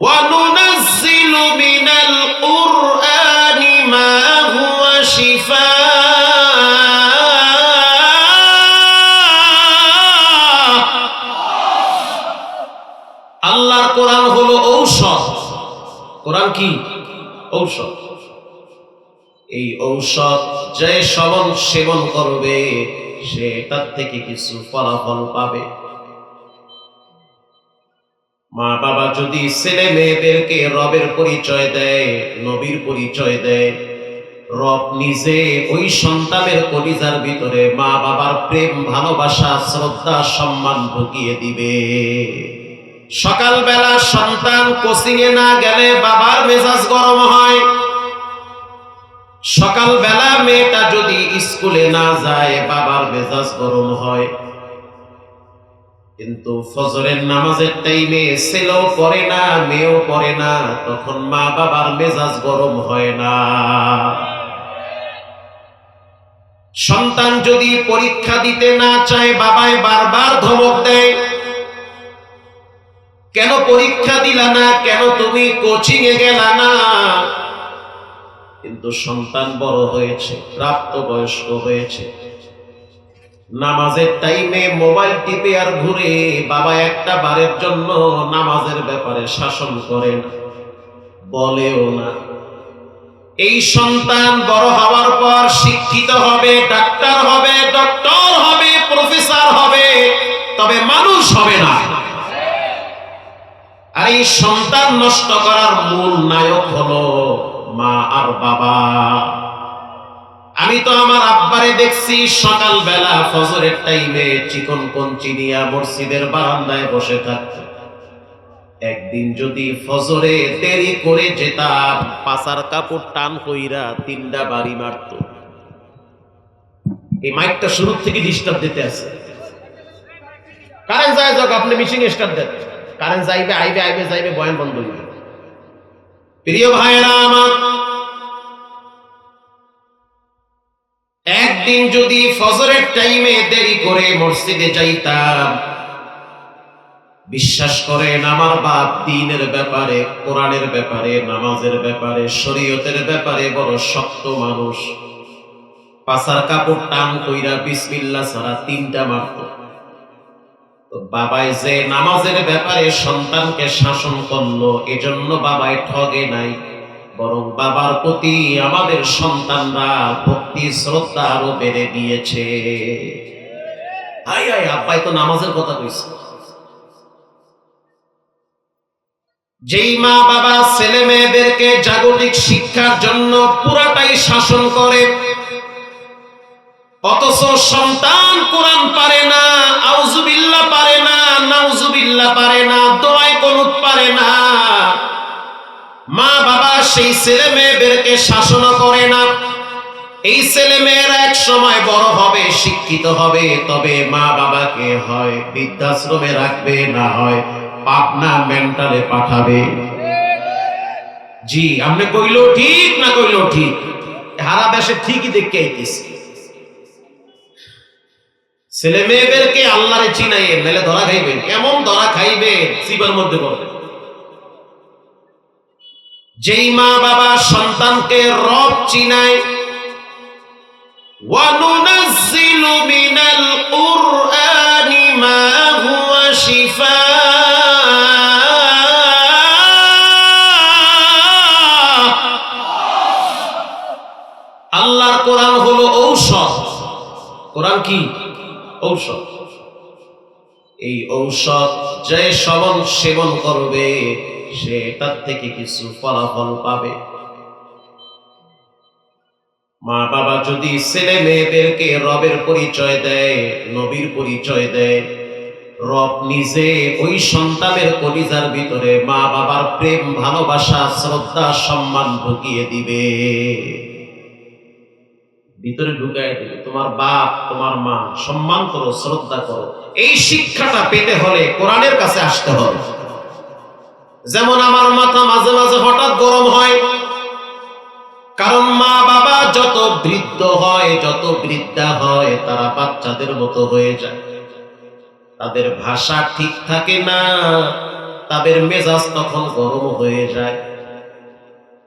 وننزل من القرآن ما هو شفاء আল্লাহর কোরআন হলো ঔষধ কোরআন কি ঔষধ এই ঔষধ যে শ্রবণ সেবন করবে সে তার থেকে কিছু ফলাফল পাবে মা বাবা যদি ছেলে মেয়েদেরকে রবের পরিচয় দেয়, নবীর পরিচয় দেয়, রব নিজে ওই সন্তানের কলিজার ভিতরে মা বাবার প্রেম, ভালোবাসা, শ্রদ্ধা, সম্মান ঢুকিয়ে দিবে। সকালবেলা সন্তান কোচিং এ না গেলে বাবার মেজাজ গরম হয়। সকালবেলা মেয়েটা যদি স্কুলে না যায়, বাবার মেজাজ গরম হয়। কিন্তু ফজরের নামাজের টাইমে ছেলেও পড়ে না, মেয়েও পড়ে না, তখন মা বাবার মেজাজ গরম হয় না। সন্তান যদি পরীক্ষা দিতে না চায় বাবায় বারবার ধমক দেয়, কেন পরীক্ষা দিলা না? কেন তুমি কোচিং এ গেলা না? কিন্তু সন্তান বড় হয়েছে প্রাপ্ত বয়স্ক হয়েছে। নামাজের টাইমে মোবাইল টিপে আর ঘুরে বাবা একটা বারের জন্য নামাজের ব্যাপারে শাসন করে না বলেও না। এই সন্তান বড় হওয়ার পর শিক্ষিত হবে, ডাক্তার হবে ডক্টর হবে প্রফেসর হবে, তবে মানুষ হবে না। আর এই সন্তান নষ্ট করার মূল নায়ক হলো মা আর বাবা। আমি তো আমার আব্বারে দেখছি সকালবেলা ফজরের টাইমে চিকন কঞ্চি নিয়া মসজিদের বারান্দায় বসে থাকতো। একদিন যদি ফজরে দেরি করে যেতাম পাসার কাপড় টান কইরা তিনটা বাড়ি মারত। এই মাইকটা শুরু থেকে ডিস্টার্ব দিতে আছে। কারেন্ট যায় যাক, আপনি মিশিং স্টার্ট দেন। কারেন্ট যাইবে, আইবে আইবে, যাইবে, বয়ান বন্ধ হইবে প্রিয় ভাইরা আমার একদিন যদি ফজরের টাইমে দেরি করে মসজিদে যাইতাম, বিশ্বাস করেন আমার বাপ দিনের ব্যাপারে, কোরআনের ব্যাপারে, নামাজের ব্যাপারে, শরীয়তের ব্যাপারে বড় শক্ত মানুষ। পাসার কাপড় টান কইরা বিসমিল্লা ছাড়া তিনটা মারত। তো বাবাই যে নামাজের ব্যাপারে সন্তানকে শাসন করল, এজন্য বাবাই ঠগে নাই। বরং বাবার প্রতি আমাদের সন্তানরা ভক্তি, শ্রদ্ধা আরও বেড়ে গিয়েছে। আই আব্বাই তো নামাজের কথা কইছে। যেই মা বাবা, ছেলে মেয়েদেরকে জাগতিক শিক্ষার জন্য পুরাটাই শাসন করে, অথচ সন্তান কোরআন পারে না আউজুবিল্লাহ পারে না নাউজুবিল্লা পারে না দোয়াই কোনুত পারে না। মা বাবা সেই ছেলে মেয়েদেরকে শাসন করে না। এই ছেলে মেয়েরা এক সময় বড় হবে, শিক্ষিত হবে, তবে মা বাবাকে হয় বৃদ্ধাশ্রমে রাখবে, না হয় পাবনা মেন্টালে পাঠাবে। জি, আপনি কইলো ঠিক না কইলো ঠিক? হারা দেশে ঠিকই দেখতে আইতেছি। ছেলে মেয়েদেরকে আল্লাহরে চিনাইয়ে মেলে ধরা খাইবেন এমন ধরা খাইবে জীবের মধ্যে করবে যেই মা বাবা সন্তানকে রব চিনায় আল্লাহর কোরআন হলো ঔষধ। কোরআন কি? ঔষধ। এই ঔষধ যে সবল সেবন করবে সে তার থেকে কিছু ফলাফল পাবে। মা বাবা যদি ছেলে মেয়েদেরকে রবের পরিচয় দেয়, নবীর পরিচয় দেয়, রব নিজে ওই সন্তানের কলিজার ভিতরে মা বাবার প্রেম, ভালোবাসা, শ্রদ্ধা, সম্মান ঢুকিয়ে দিবে। ভিতরে ঢুকাই দিবে, তোমার বাপ, তোমার মা, সম্মান করো, শ্রদ্ধা করো। এই শিক্ষাটা পেতে হলে কোরআনের কাছে আসতে হবে। যেমন আমার মাথা মাঝে মাঝে হঠাৎ গরম হয়, কারণ মা বাবা যত বৃদ্ধ হয়, যত বৃদ্ধা হয়, তারা বাচ্চাদের মতো হয়ে যায়। তাদের ভাষা ঠিক থাকে না, তাদের মেজাজ তখন গরম হয়ে যায়।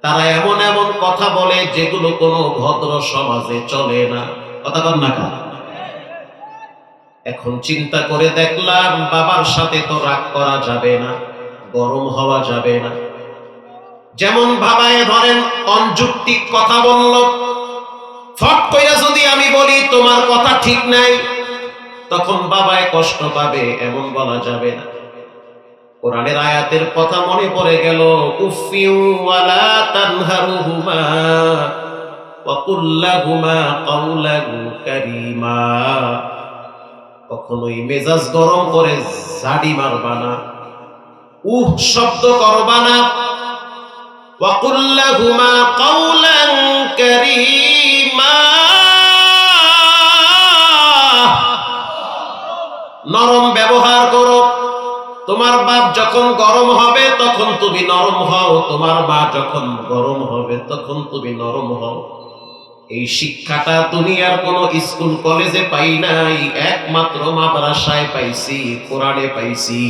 তারা এমন এমন কথা বলে যেগুলো কোনো ভদ্র সমাজে চলে না। কথা কর না এখন চিন্তা করে দেখলাম, বাবার সাথে তো রাগ করা যাবে না। গরম হওয়া যাবে না। যেমন ভাবায় ধরেন অনযুক্তিক কথা বলল, ফট কইরা যদি আমি বলি তোমার কথা ঠিক নাই, তখন বাবায় কষ্ট পাবে, এমন বলা যাবে না। কোরআনের আয়াতের কথা মনে পড়ে গেল কখনোই মেজাজ গরম করে জাডি মারবা না। উহ শব্দ করবা না লাহুমা কাওলান কারীমা। নরম ব্যবহার করো। তোমার বাপ যখন গরম হবে, তখন তুমি নরম হও। তোমার মা যখন গরম হবে, তখন তুমি নরম হও। এই শিক্ষাটা দুনিয়ার কোন স্কুল, কলেজে পাই নাই। একমাত্র মাদ্রাসায় পাইছি, কোরআনে পাইছি।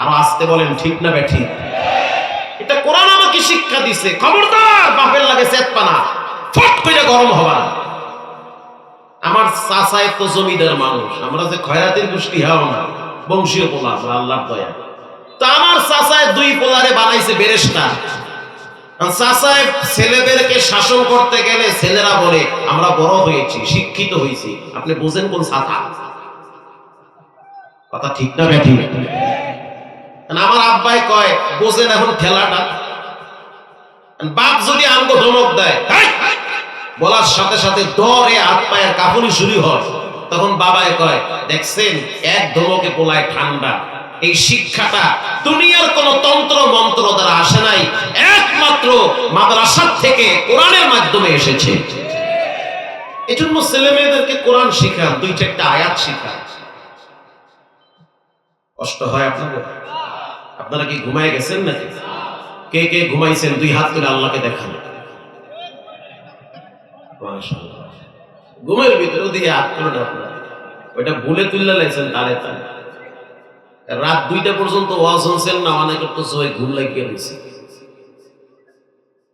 আর আসতে বলেন, ঠিক না ব্যাঠি? এটা কোরআন আমাকে শিক্ষা দিছে। খবরদার, বাপের লাগে চেতপানা ফট করে গরম হবা। আমার চাচায় তো জমিদার মানুষ। আমরা যে খয়রাতির গোষ্ঠী হও না বংশীয় পোলা আল্লাহ দয়া। তো আমার চাচায় দুই পোলারে বানাইছে বেরেস্তা। চাচায় ছেলেদেরকে শাসন করতে গেলে ছেলেরা বলে, আমরা বড় হয়েছি, শিক্ষিত হয়েছি। আপনি বুঝেন কোন ছাতা কথা ঠিক না ব্যাঠি? আমার আব্বাই কয়, বোঝেন এখন খেলাটা? বাপ যদি আমগো ধমক দেয় বলার সাথে সাথে দরে হাত পায়ের কাপুনি শুরু হয়। তখন বাবায় কয়, দেখছেন, এক ধমকে পোলায় ঠান্ডা। এই শিক্ষাটা দুনিয়ার কোন তন্ত্র মন্ত্র দ্বারা আসে নাই, একমাত্র মাদ্রাসার থেকে কোরআনের মাধ্যমে এসেছে। এজন্য ছেলে মেয়েদেরকে কোরআন শিখান দুই চারটা আয়াত শিখান। কষ্ট হয় আপনাদের? আপনারা কি ঘুমায় গেছেন নাকি? কে কে ঘুমাইছেন? দুই হাত করে আল্লাহকে দেখান। ঘুমের ভিতরে দিয়ে হাত করে না ওইটা ভুলে তুললে লাগছেন তালে তালে। রাত দুইটা পর্যন্ত ওয়াজ শুনছেন না অনেকের তো সবাই ঘুম লাগিয়ে রয়েছে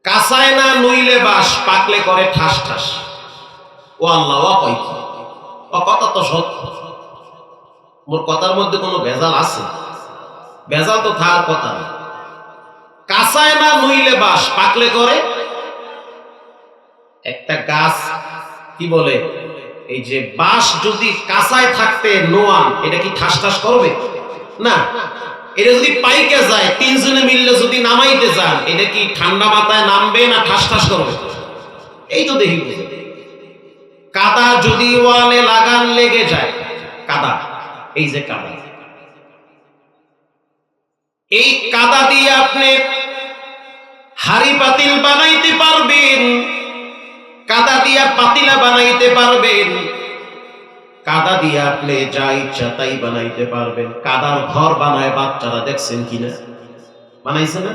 কাঁচায় না নইলে বাস, পাকলে করে ঠাস ঠাস। ও আল্লাহ, ও কয় কথা তো সত্য। মোর কথার মধ্যে কোনো ভেজাল আছে? ভেজাল তো থাকার কথা কাঁচায় না নইলে বাস পাকলে করে। একটা গাছ, কি বলে, এই যে বাঁশ যদি কাঁচায় থাকতে নোয়ান, এটা কি ঠাস ঠাস করবে? না। এটা যদি পাইকে যায়, তিনজনে মিললে যদি নামাইতে যান, এটা কি ঠান্ডা মাথায় নামবে না ঠাস ঠাস করবে? এই তো দেখি কাদা যদি ওয়ালে লাগান লেগে যায়, কাদা, এই যে কাদা। এই কাদা দিয়ে আপনি হাড়ি পাতিল বানাইতে পারবেন, কাদা দিয়া পাতিলা বানাইতে পারবেন, কাদা দিয়ে আপনি যা ইচ্ছা তাই বানাইতে পারবেন। কাদার ঘর বানায় বাচ্চারা, দেখছেন কিনা বানাইছে না?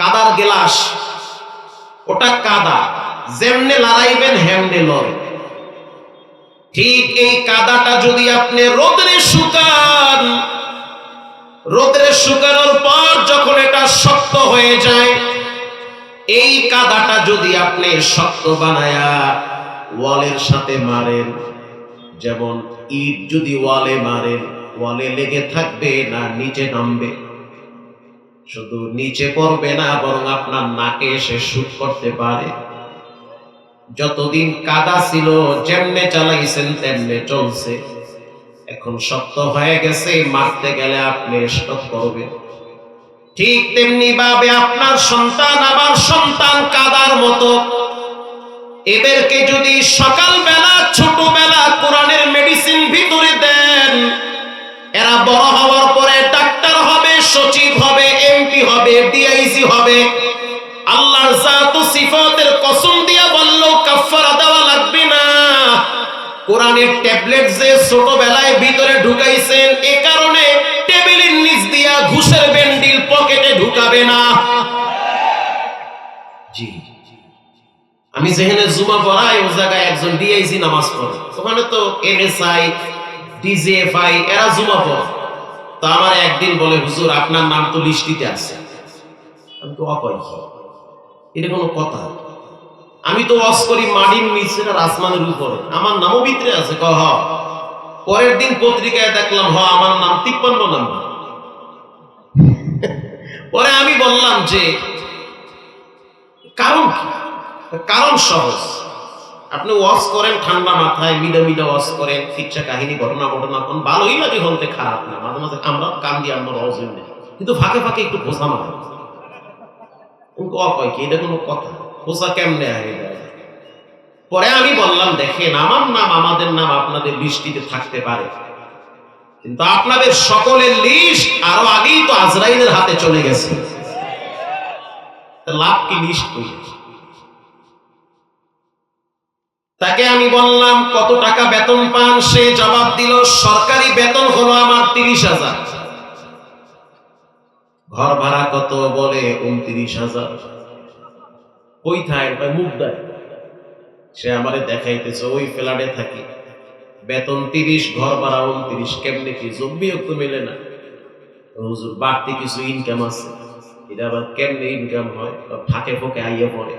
কাদার গেলাস, ওটা কাদা। যেমনে লড়াইবেন, হেমনে লড়ে। ঠিক এই কাদাটা যদি আপনি রোদরে শুকান রোদরে শুকানোর পর যখন এটা শক্ত হয়ে যায়, এই কাদাটা যদি আপনি শক্ত বানায়া ওয়ালের সাথে মারেন, যেমন ইট যদি ওয়ালে মারেন ওয়ালে লেগে থাকবে না, নিচে নামবে। শুধু নিচে পড়বে না, বরং আপনার নাকে এসে শুট করতে পারে। যতদিন কাদা ছিল, যেমনে চালাইছেন, তেমনে চলছে। এখন শক্ত হয়ে গেছে, মারতে গেলে আপনি স্টপ করবেন। ঠিক তেমনি ভাবে আপনার সন্তান আবার সন্তান কাদার মতো। এদেরকে যদি সকালবেলা, ছোটবেলা কোরআনের মেডিসিন ভিতরে দেন, এরা বড় হওয়ার পরে ডাক্তার হবে, সচিব হবে এমপি হবে ডিআইসি হবে। আল্লাহর জাত ও কোরআনের ট্যাবলেট যে ছোটবেলায় ভিতরে ঢুকাইছেন, এ কারণে টেবিলের নিচ দিয়া ঘুষের বেন্ডিল পকেটে ঢুকাবে না। জি। আমি যেখানে জুমা পড়াই ও জায়গায় একজন নামাজ পড়ে। ওখানে তো এনএসআই ডিজিএফআই এরা জুমা পড়ে। তো আমার একদিন বলে, হুজুর, আপনার নাম তো লিস্টিতে আছে। আমি তো অকয় এটা কোনো কথা আমি তো ওয়াজ করি মাটির নিচে আর আসমানের উপরে। আমার নামও ভিতরে আছে, কহ। পরের দিন পত্রিকায় দেখলাম, হ, আমার নাম তিপ্পান্ন নাম্বার। পরে আমি বললাম যে, কারণ কারণ সহজ। আপনি ওয়াজ করেন, ঠান্ডা মাথায় মিডা মিডা ওয়াজ করেন কিচ্ছা কাহিনী, ঘটনা ঘটনা কোন, ভালোই লাগে হলতে খারাপ না। মাঝে মাঝে আমরা কান দিয়ে আমরা হইলে কিন্তু ফাঁকে ফাঁকে একটু বোঝা মারে কয় কি? এটা কোনো কথা। বোঝা কেমনে যায়? পরে আমি বললাম, দেখেন, আমার নাম, আমাদের নাম আপনাদের লিস্টিতে থাকতে পারে। কিন্তু আপনাদের সকলের লিস্ট আরও আগেই তো আজরাইলের হাতে চলে গেছে। লাভ কি লিস্ট তাকে আমি বললাম, কত টাকা বেতন পান? সে জবাব দিল, সরকারি বেতন হলো আমার তিরিশ হাজার। ঘর ভাড়া কত বলে উনত্রিশ হাজার? ওই থায় ওটা মুখ দেয়। সে আমারে দেখাইতেছে, ওই ফ্ল্যাটে থাকি। বেতন তিরিশ, ঘর ভাড়া উনত্রিশ কেমনে কি জম্বিও তো মেলে না? হুজুর, বাড়তি কিছু ইনকাম আছে। এটা আবার কেমনে ইনকাম হয়? ফাঁকে ফোকে আইয়ে পড়ে।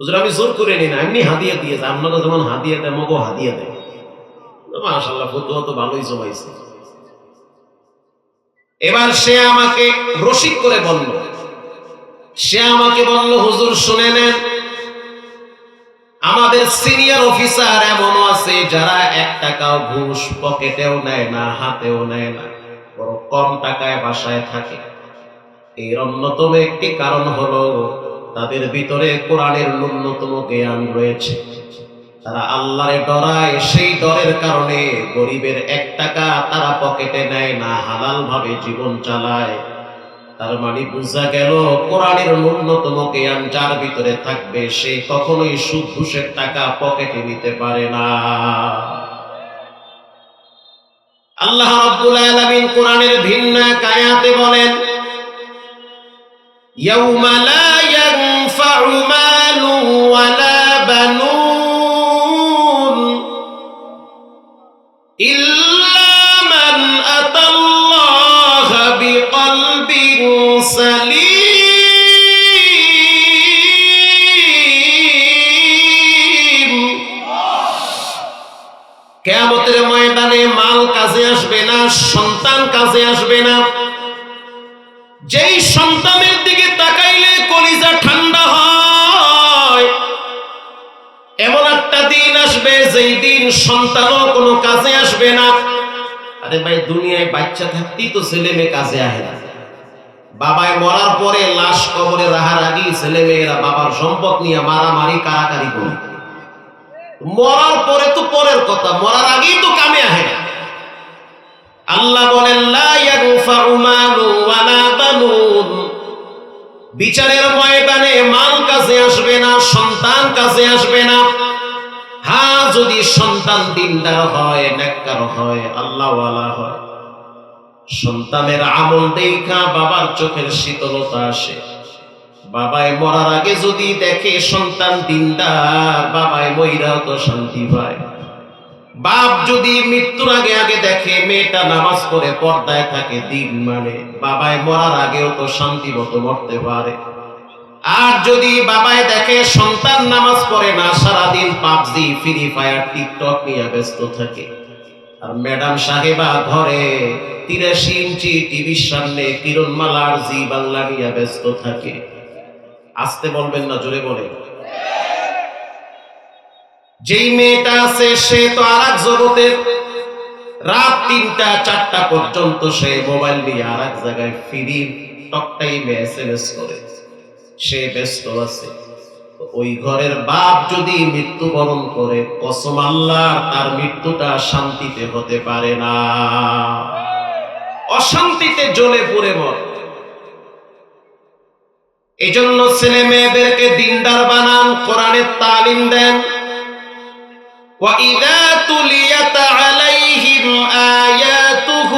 হুজুর, আমি জোর করে নিই না, এমনি হাদিয়া দিয়েছে আপনারা যেমন হাদিয়া দেয় মগো হাদিয়া দেয়। মাশাল্লাহ ফতুয়া তো ভালোই জমাইছে। এবার সে আমাকে রসিক করে বলল সে আমাকে বলল, হুজুর, শুনে নেন। আমাদের সিনিয়র অফিসার এমনও আছে যারা এক টাকাও ঘুষ পকেটেও নেয় না, হাতেও নেয় না বড় কম টাকায় বাসায় থাকে। এর অন্যতম একটি কারণ হলো তাদের ভিতরে কোরআনের ন্যূনতম জ্ঞান রয়েছে। তারা আল্লাহরে ডরায়, সেই ডরের কারণে গরিবের এক টাকা তারা পকেটে নেয় না হালাল ভাবে জীবন চালায়। তার মানে বোঝা গেল কোরআনের ন্যূনতম জ্ঞান যার ভিতরে থাকবে সে কখনোই সুদ ঘুষের টাকা পকেটে নিতে পারে না। আল্লাহ রাব্বুল আলামিন কোরআনের ভিন্ন কায়াতে বলেন, ইয়াউমা লা ইয়ানফাউ মালু কেয়ামতের ময়দানে মাল কাজে আসবে না, সন্তান কাজে আসবে না। যেই সন্তানের দিকে তাকাইলে কলিজা ঠান্ডা হয়, এমন একটা দিন আসবে যেই দিন সন্তানও কোনো কাজে আসবে না। আরে ভাই, দুনিয়ায় বাচ্চা থাকতেই তো ছেলে মেয়ে কাজে আহে না। বাবায় মরার পরে লাশ কবরে রাহার আগেই ছেলে মেয়েরা বাবার সম্পদ নিয়ে মারামারি, কারাকারি করে। মরার পরে তো পরের কথা, মরার আগেই তো কামে আহে না। আল্লাহ বলেন বিচারের ময়দানে মাল কাজে আসবে না, সন্তান কাজে আসবে না। হা, যদি সন্তান দিনদার হয়, নেককার হয়, আল্লাহওয়ালা হয়, সন্তানের আমল দেখা বাবার চোখের শীতলতা আসে। বাবায় মরার আগে যদি দেখে সন্তান দিনদার বাবায় মইরাও তো শান্তি পায়। বাপ যদি মৃত্যুর আগে আগে দেখে মেয়েটা নামাজ পড়ে, পর্দায় থাকে, দিন মানে বাবায় মরার আগেও তো শান্তি মতো মরতে পারে। আর যদি বাবায় দেখে সন্তান নামাজ পড়ে না, সারাদিন পাবজি, ফ্রি ফায়ার, টিকটক নিয়ে ব্যস্ত থাকে। আর ম্যাডাম সাহেবা ঘরে তিরাশি ইঞ্চি টিভির সামনে কিরণমালার জি বাংলা নিয়ে ব্যস্ত থাকে। আসতে বলবেন না, জোরে বলে। যেই মেয়েটা আছে, সে তো আর এক জগতের। রাত তিনটা, চারটা পর্যন্ত সে মোবাইল নিয়ে আর এক জায়গায় ফিরি টক টাইমে এস এম এস করে। সে ব্যস্ত আছে। ওই ঘরের বাপ যদি মৃত্যুবরণ করে, কসম আল্লাহ, তার মৃত্যুটা শান্তিতে হতে পারে না। অশান্তিতে জ্বলে পুড়ে মর। এই জন্য ছেলে মেয়েদেরকে দিনদার বানান কোরআনের তালিম দেন وَإِذَا تُلِيَتْ عَلَيْهِمْ آيَاتُهُ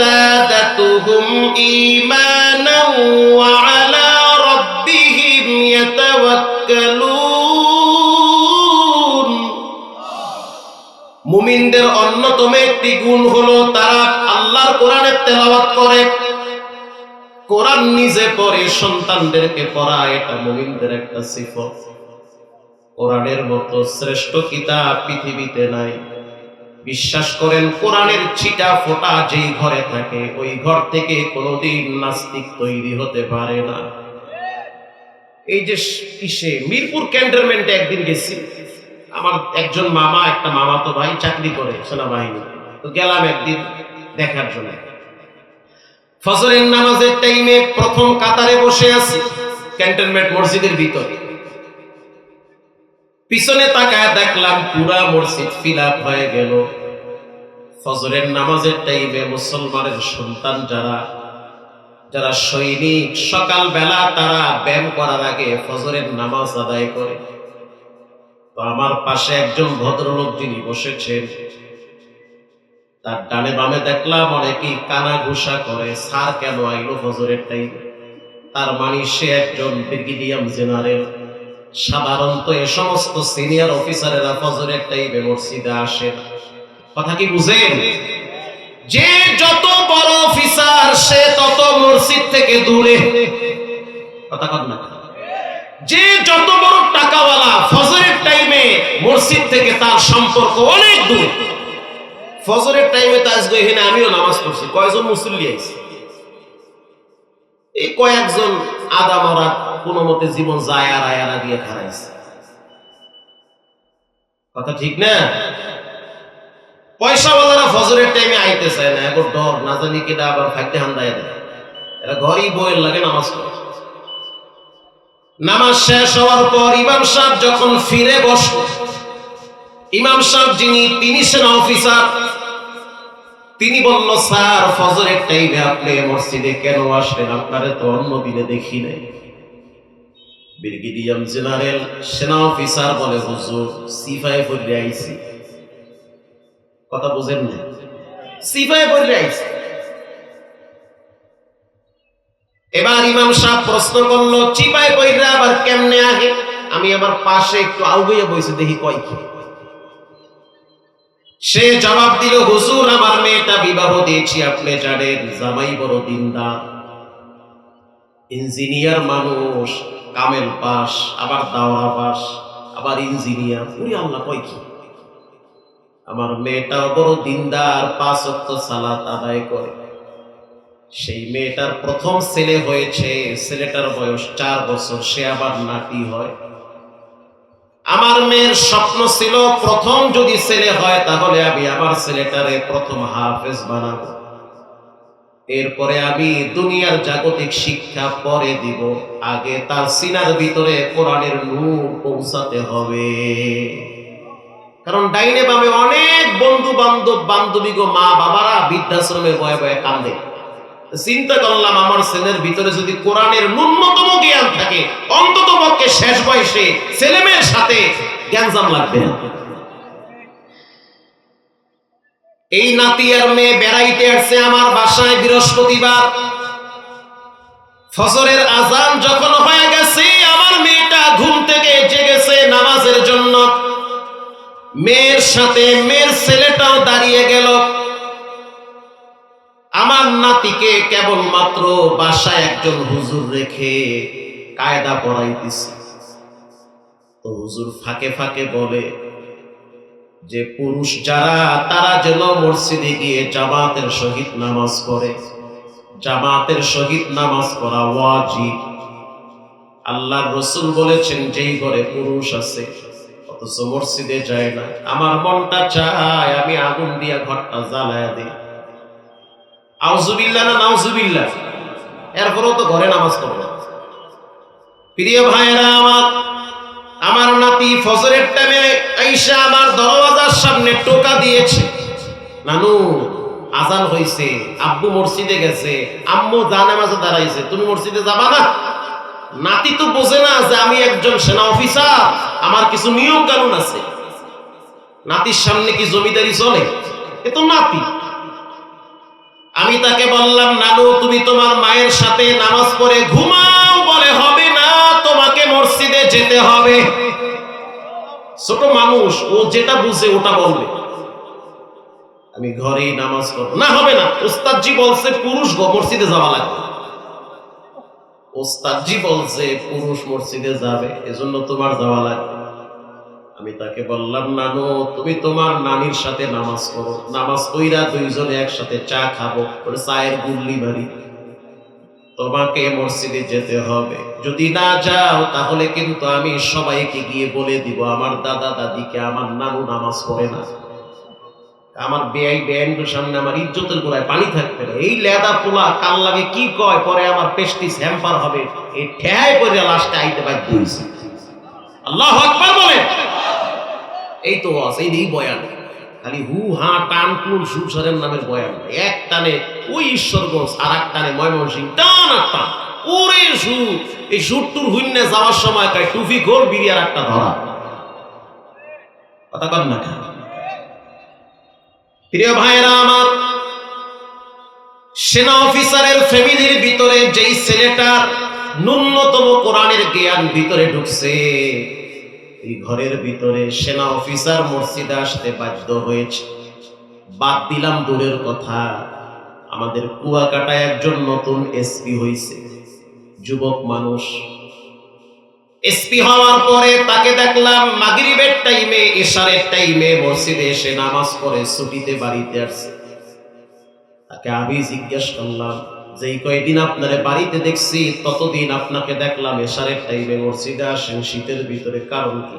زَادَتْهُمْ إِيمَانًا وَعَلَى رَبِّهِمْ يَتَوَكَّلُونَ মুমিনদের অন্যতম একটি গুণ হলো তারা আল্লাহ আল্লাহর কোরআনের তেলাওয়াত করে কোরআন নিজে পড়ে সন্তানদেরকে পড়ায় এটা মুমিনদের একটা সিফত। কোরআনের মতো শ্রেষ্ঠ কিতাব পৃথিবীতে নাই। বিশ্বাস করেন, কোরআনের ছিটা ফোটা যেই ঘরে থাকে, ওই ঘর থেকে কোনোদিন নাস্তিক তৈরি হতে পারে না। এই যে কিসে মিরপুর ক্যান্টনমেন্টে একদিন গেছি, আমার একজন মামা, একটা মামা তো ভাই চাকরি করে সেনাবাহিনী তো গেলাম একদিন দেখার জন্য। ফজরের নামাজের টাইমে প্রথম কাতারে বসে আছি ক্যান্টনমেন্ট মসজিদের ভিতরে। পিছনে তাকায় দেখলাম পুরা মসজিদ ফিল হয়ে গেল। ফজরের নামাজের টাইমে মুসলমানের সন্তান যারা যারা সৈনিক সকাল বেলা তারা ব্যায়াম করার আগে ফজরের নামাজ আদায় করে। তো আমার পাশে একজন ভদ্রলোক যিনি বসেছেন তার ডানে বামে দেখলাম অনেকেই কানা ঘুষা করে সার কেন আইলো ফজরের টাইমে তার মানে সে একজন ব্রিগেডিয়াম জেনারেল। সাধারণত এ সমস্ত সিনিয়র অফিসারেরা ফজরের টাইমে মসজিদে আসে। কথা কি বুঝেন? যে যত বড় অফিসার, সে তত মসজিদ থেকে দূরে। কথা কর না যে যত বড় টাকাওয়ালা ফজরের টাইমে মসজিদ থেকে তার সম্পর্ক অনেক দূর। ফজরের টাইমে তো আজকে এখানে আমিও নামাজ পড়ছি। কয়জন মুসল্লি আইছে? এই কয়েকজন আদা মরা কোনো মতে জীবন যায় আর আয়ারা দিয়ে খারাইছে কথা ঠিক না? পয়সাওয়ালারা ফজরের টাইমে আইতে চায় না। এখন ডর, না জানি কেটা আবার খাইতে হান্দায় দেয়। এরা ঘরই বইয়ের লাগে নামাজ পড়ে। নামাজ শেষ হওয়ার পর ইমাম সাহেব যখন ফিরে বসল ইমাম সাহেব যিনি, তিনি সেনা অফিসার। তিনি বলল, স্যার, ফজরের টাইমে আপনি মসজিদে কেন আসলেন? আপনারে তো অন্য দিনে দেখি নাই। ব্রিগেডিয়াম জেনারেল সেনা অফিসার বলে, হুজুর, সিফায় পড়লে আইছি। কথা বুঝেন না সিফায় পড়লে আইছি। এবার ইমাম সাহেব প্রশ্ন করল চিপায় পইরা আবার কেমনে আগে? আমি আবার পাশে একটু আউগাইয়া বইছে, দেখি কয় কি। সে জবাব দিল, হুজুর, আমার মেয়েটা বিবাহ দিয়েছি, আপনি জানেন, জামাই বড় দিনদার। ইঞ্জিনিয়ার মানুষ, কামেল পাস, আবার দাওরা পাস, আবার ইঞ্জিনিয়ার। উনি আল্লাহ, কয় কি? আমার মেয়েটা বড় দিনদার, পাঁচ অক্ত সালাত আদায় করে। সেই মেয়েটার প্রথম ছেলে হয়েছে, ছেলেটার বয়স চার বছর, সে আবার নাতি হয়। আমার মেয়ের স্বপ্ন ছিল, প্রথম যদি ছেলে হয়, তাহলে আমি আমার ছেলেটারে প্রথম হাফেজ বানাবো। এরপরে আমি দুনিয়ার জাগতিক শিক্ষা পরে দিব। আগে তার সিনার ভিতরে কোরআনের নূর পৌঁছাতে হবে। কারণ ডাইনে বামে অনেক বন্ধু বান্ধব বান্ধবী গো মা বাবারা বৃদ্ধাশ্রমে বয়ে বয়ে কান্দে। চিন্তা করলাম আমার ছেলের ভিতরে যদি কোরআনের ন্যূনতম জ্ঞান থাকে, অন্তত পক্ষে শেষ বয়সে ছেলে মেয়ের সাথে জ্ঞানজাম লাগবে এই নাতি আর মেয়ে বেড়াইতে আসছে আমার বাসায় বৃহস্পতিবার। ফজরের আজান যখন হয়ে গেছে, আমার মেয়েটা ঘুম থেকে জেগেছে নামাজের জন্য। মেয়ের সাথে মেয়ের ছেলেটাও দাঁড়িয়ে গেল। আমার নাতিকে কেবলমাত্র বাসায় একজন হুজুর রেখে কায়দা পড়াইতেছে। তো হুজুর ফাঁকে ফাঁকে বলে যে, পুরুষ যারা, তারা যেন মসজিদে গিয়ে জামাতের সহিত নামাজ পড়ে। জামাতের সহিত নামাজ পড়া ওয়াজিব। আল্লাহর রসুল বলেছেন, যেই ঘরে পুরুষ আছে, অথচ মসজিদে যায় না। আমার মনটা চায় আমি আগুন দিয়া ঘরটা জ্বালায়া দিই। আউজুবিল্লা না নাউজুবিল্লা এরপরেও তো ঘরে নামাজ প্রিয় ভাইরা আমার আমার নাতি ফজরের টাইমে আইসা আমার দরওয়াজার সামনে টোকা দিয়েছে। নানু, আজান আব্বু মসজিদে গেছে, আম্মু জানে মাঝে দাঁড়াইছে, তুমি মসজিদে যাবা না? নাতি তো বোঝে না যে আমি একজন সেনা অফিসার, আমার কিছু নিয়ম কানুন আছে। নাতির সামনে কি জমিদারি চলে? এ তো নাতি। তাকে বললাম, নানু, তুমি তোমার মায়ের সাথে নামাজ পড়ে ঘুমাও বলে হবে না, তোমাকে মসজিদে যেতে হবে। ছোট মানুষ, ও যেটা বুঝে ওটা বলবে। আমি ঘরেই নামাজ পড়ব। না, হবে না। ওস্তাদজি বলছে, পুরুষ মসজিদে যাওয়া লাগবে। ওস্তাদজি বলছে, পুরুষ মসজিদে যাবে, এজন্য তোমার যাওয়া লাগবে। আমি তাকে বললাম নানু তুমি তোমার নানির সাথে নামাজ পড়ো। নামাজ কইরা দুইজনে একসাথে চা খাব। করে চায়ের গুল্লি মারি তোমাকে মসজিদে যেতে হবে। যদি না যাও, তাহলে কিন্তু আমি সবাইকে গিয়ে বলে দিব, আমার দাদা দাদিকে আমার নানু নামাজ পড়ে না। আমার বেআই বেআইনটার সামনে আমার ইজ্জতের গোড়ায় পানি থাকবে না। এই লেদা পোলা কাল লাগে কি কয়, পরে আমার পেস্টিস হ্যাম্পার হবে। এই ঠেহায় পরে লাস্টে আইতে বাধ্য আল্লাহ আকবার বলে এই তো আস এই এই বয়ান। খালি হু, হা, টান, টুন সুরসরের নামের বয়ান। এক টানে ওই ঈশ্বরগঞ্জ আর এক টানে ময়মনসিং টান আর টান। ওরে সুর, এই সুর টুর হুইন্নে যাওয়ার সময় কয় টুফি বিরিয়ার একটা ধরা। কথা কর না প্রিয় ভাইরা আমার, সেনা অফিসারের ফ্যামিলির ভিতরে যেই ছেলেটার ন্যূনতম কোরআনের জ্ঞান ভিতরে ঢুকছে এই ঘরের ভিতরে সেনা অফিসার মসজিদে আসতে বাধ্য হয়েছে। বাদ দিলাম দূরের কথা, আমাদের কুয়াকাটায় একজন নতুন এসপি হয়েছে যুবক মানুষ। এসপি হওয়ার পরে তাকে দেখলাম মাগরিবের টাইমে এশারের টাইমে মসজিদে এসে নামাজ পড়ে ছুটিতে বাড়িতে আসছে। তাকে আমি জিজ্ঞেস করলাম যে এই কয়দিন আপনারে বাড়িতে দেখছি, ততদিন আপনাকে দেখলাম এশারের টাইমে মসজিদে আসেন, শীতের ভিতরে, কারণ কি?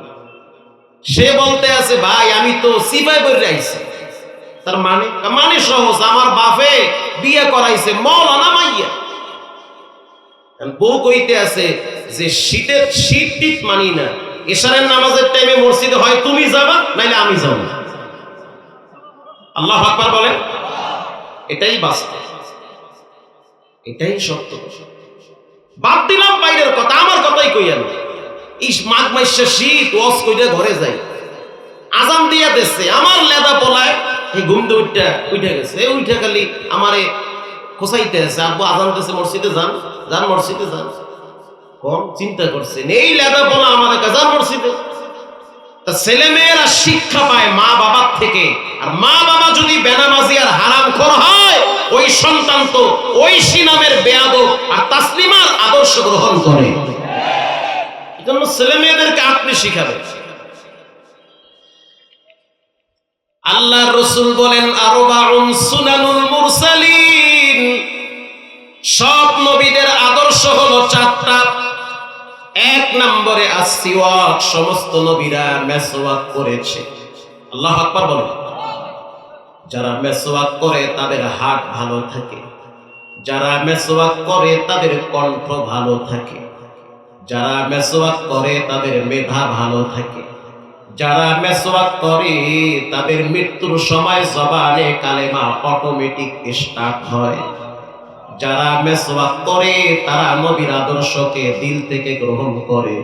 সে বলতে আছে, ভাই, আমি তো সিপাই করে আইছি। তার মানে মানে সহজ, আমার বাপে বিয়ে করাইছে, মৌলানা মাইয়া। বউ কইতে আছে যে, শীতের শীত টিট মানি না। এশারের নামাজের টাইমে মসজিদে হয়, তুমি যাবা, নাইলে আমি যাব। আল্লাহ আকবার বলেন। এটাই বাস্তব। এটাই সত্য। বাদ দিলাম বাইরের কথা, আমার কথাই কই আমি ইস, মাঘ মাসে শীত ওয়াজ কইরে ঘরে যাই। আজান দিয়া দেশে আমার লেদা পলায় এই ঘুম দিয়ে উঠে গেছে। উঠে খালি আমারে খোসাইতে আছে আব্বু আজান দেশে মসজিদে যান যান মসজিদে যান। কোন চিন্তা করছেন, এই লেদা বলা আমার যান মসজিদে। তা ছেলে মেয়েরা শিক্ষা পায় মা বাবার থেকে, আর মা বাবা যদি বেনামাজি আর হারাম খোর হয় ওই সন্তান তো ওই সিনামের বেয়াদ আর তাসলিমার আদর্শ গ্রহণ করে। এজন্য ছেলে মেয়েদেরকে আপনি শিখাবেন। আল্লাহ রসুল বলেন আরও বাউন সুনানুল মুরসালিন। সব নবীদের আদর্শ হলো চারটা। এক নম্বরে আসিওয়াক সমস্ত নবীরা মেসওয়াক করেছে। আল্লাহ আকবার বলেন। যারা মেসোয়াক করে, তাদের হাট ভালো থাকে। যারা মেসওয়াক করে, তাদের কণ্ঠ ভালো থাকে। যারা মেসওয়াক করে, তাদের মেধা ভালো থাকে। যারা মেসোয়াক করে, তাদের মৃত্যুর সময় জবানে কালেমা অটোমেটিক স্টার্ট হয়। যারা মেসওয়াক করে, তারা নবীর আদর্শকে দিল থেকে গ্রহণ করে।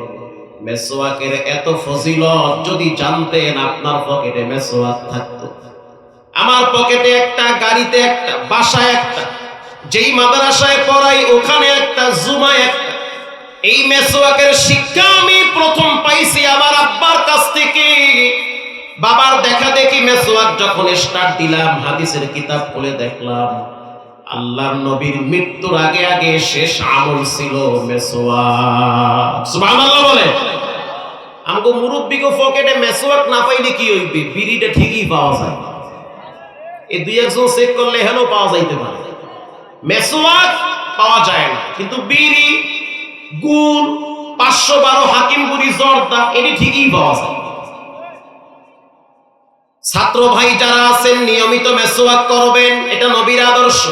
মেসওয়াকের এত ফজিলত, যদি জানতেন আপনার পকেটে মেসওয়াক থাকতো। আমার পকেটে একটা, গাড়িতে একটা, বাসায় একটা, যেই মাদ্রাসায় পড়াই, ওখানে একটা, জুমায় একটা। এই মেসোয়াকের শিক্ষা আমি প্রথম পাইছি আমার আব্বার কাছ থেকে। বাবার দেখা দেখি মেসওয়াক যখন স্টার্ট দিলাম, হাদিসের কিতাব খুলে দেখলাম, আল্লাহর নবীর মৃত্যুর আগে আগে শেষ আমল ছিল মেসওয়াক। সুবহানাল্লাহ বলে। আমগো মুরব্বিগো পকেটে মেসওয়াক না পাইলে কি হইবে? বিড়িটা ঠিকই পাওয়া যায়। এই দুই একজন করলে পাওয়া যাইতে পারে। মেসওয়াক পাওয়া যায় না। কিন্তু বিড়ি, গুড়, পাঁচশো বারো জর্দা, এটি ঠিকই পাওয়া যায়। ছাত্র ভাই যারা আছেন, নিয়মিত মেসোয়াক করবেন, এটা নবীর আদর্শ।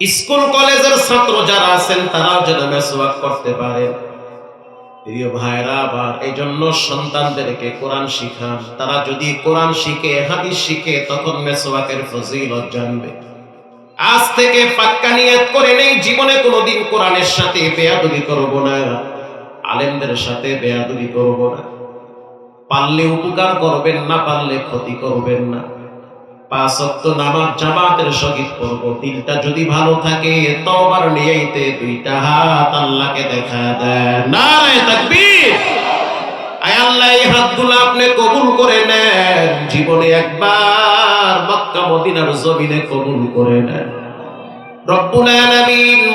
স্কুল কলেজের ছাত্র যারা আছেন, তারাও যেন মেসোয়াক করতে পারে প্রিয় ভাইরা আবার এই জন্য সন্তানদেরকে কোরআন শিখান। তারা যদি কোরআন শিখে, হাদিস শিখে, তখন মেসোয়াকের ফজিলত জানবে। আজ থেকে পাক্কা নিয়ত করে নেই, জীবনে কোনোদিন কোরআনের সাথে বেয়াদবি করব না। আলেমদের সাথে বেয়াদবি করব না। পারলে উপকার করবেন, না পারলে ক্ষতি করবেন না। পাঁচ নামাজ জামাতের সহিত দিলটা যদি ভালো থাকে দুইটা হাত আল্লাহকে দেখা কবুল করে জীবনে একবার মক্কা, মদিনার জমিনে কবুল করে নেন।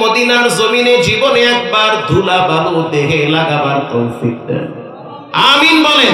মদিনার জমিনে জীবনে একবার ধুলা বালু দেহে লাগাবার তৌফিক দেন। আমিন বলেন।